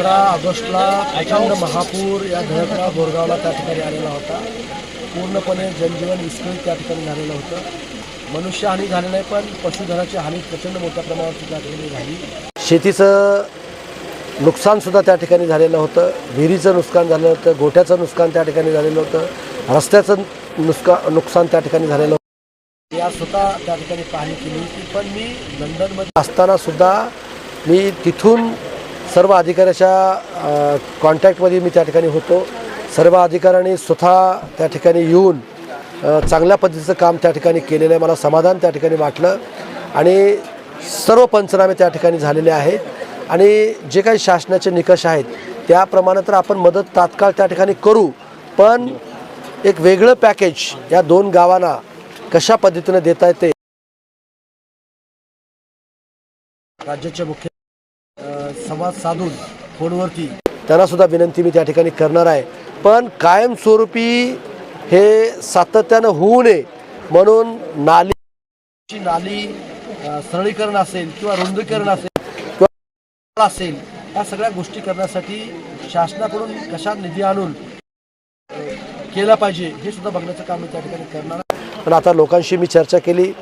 अठरा ऑगस्टला प्रचंड महापूर या धडकला बोरगावला त्या ठिकाणी आलेला होता. पूर्णपणे जनजीवन विस्कळीत त्या ठिकाणी झालेलं होतं. मनुष्यहानी झाली नाही पण पशुधनाची हानी प्रचंड मोठ्या प्रमाणात त्या ठिकाणी झाली. शेतीचं नुकसानसुद्धा त्या ठिकाणी झालेलं होतं. विहिरीचं नुकसान झालेलं होतं. गोठ्याचं नुकसान त्या ठिकाणी झालेलं होतं. रस्त्याचं नुसका नुकसान त्या ठिकाणी झालेलं होतं. या स्वतः त्या ठिकाणी पाहणी केली होती. पण मी लंडनमध्ये असतानासुद्धा मी तिथून सर्व अधिकाऱ्याच्या कॉन्टॅक्टमध्ये मी त्या ठिकाणी होतो. सर्व अधिकाऱ्यांनी स्वतः त्या ठिकाणी येऊन चांगल्या पद्धतीचं काम त्या ठिकाणी केलेलं आहे. मला समाधान त्या ठिकाणी वाटलं. आणि सर्व पंचनामे त्या ठिकाणी झालेले आहेत. आणि जे काही शासनाचे निकष आहेत त्याप्रमाणे तर आपण मदत तात्काळ त्या ठिकाणी करू. पण एक वेगळं पॅकेज या दोन गावांना कशा पद्धतीने देता येते? राज्याचे मुख्य संवाद साधून फोनवरती. त्यांना सुद्धा विनंती मी त्या ठिकाणी करणार आहे. पण कायमस्वरूपी हे सातत्यानं होऊ नये म्हणून नाली नाली सरळीकरण असेल किंवा रुंदीकरण असेल किंवा असेल या सगळ्या गोष्टी करण्यासाठी शासनाकडून कशा निधी आणून केला पाहिजे हे सुद्धा बघण्याचं काम मी त्या ठिकाणी करणार आहे. पण आता लोकांशी मी चर्चा केली.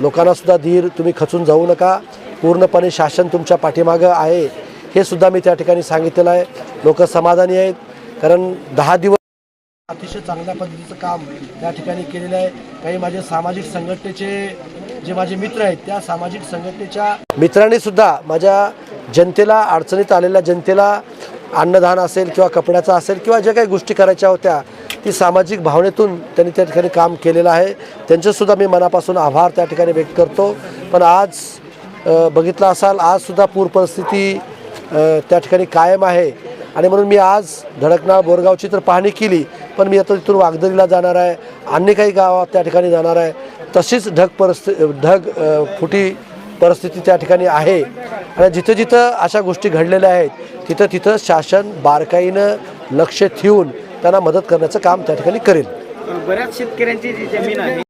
लोकांना सुद्धा धीर तुम्ही खचून जाऊ नका. पूर्णपणे शासन तुमच्या पाठीमागं आहे. हे सुद्धा मी त्या ठिकाणी सांगितलेलं आहे. लोक समाधानी आहेत. कारण दहा दिवस अतिशय चांगल्या पद्धतीचं काम त्या ठिकाणी केलेलं आहे. काही माझे सामाजिक संघटनेचे जे माझे मित्र आहेत त्या सामाजिक संघटनेच्या मित्रांनी सुद्धा माझ्या जनतेला अडचणीत आलेल्या जनतेला अन्नदान असेल किंवा कपड्याचं असेल किंवा ज्या काही गोष्टी करायच्या होत्या ती सामाजिक भावनेतून त्यांनी त्या ठिकाणी काम केलेलं आहे. त्यांचेसुद्धा मी मनापासून आभार त्या ठिकाणी व्यक्त करतो. पण आज बघितलं असाल आजसुद्धा पूर परिस्थिती त्या ठिकाणी कायम आहे. आणि म्हणून मी आज धडकनाळ बोरगावची तर पाहणी केली पण मी आता तिथून वागदरीला जाणार आहे. अन्य काही गावात त्या ठिकाणी जाणार आहे. तशीच ढग परिस्थिती ढग फुटी परिस्थिती त्या ठिकाणी आहे. आणि जिथं जिथं अशा गोष्टी घडलेल्या आहेत तिथं तिथं शासन बारकाईनं लक्ष ठेवून त्यांना मदत करण्याचं काम त्या ठिकाणी करेल. बऱ्याच शेतकऱ्यांची जी जमीन आहे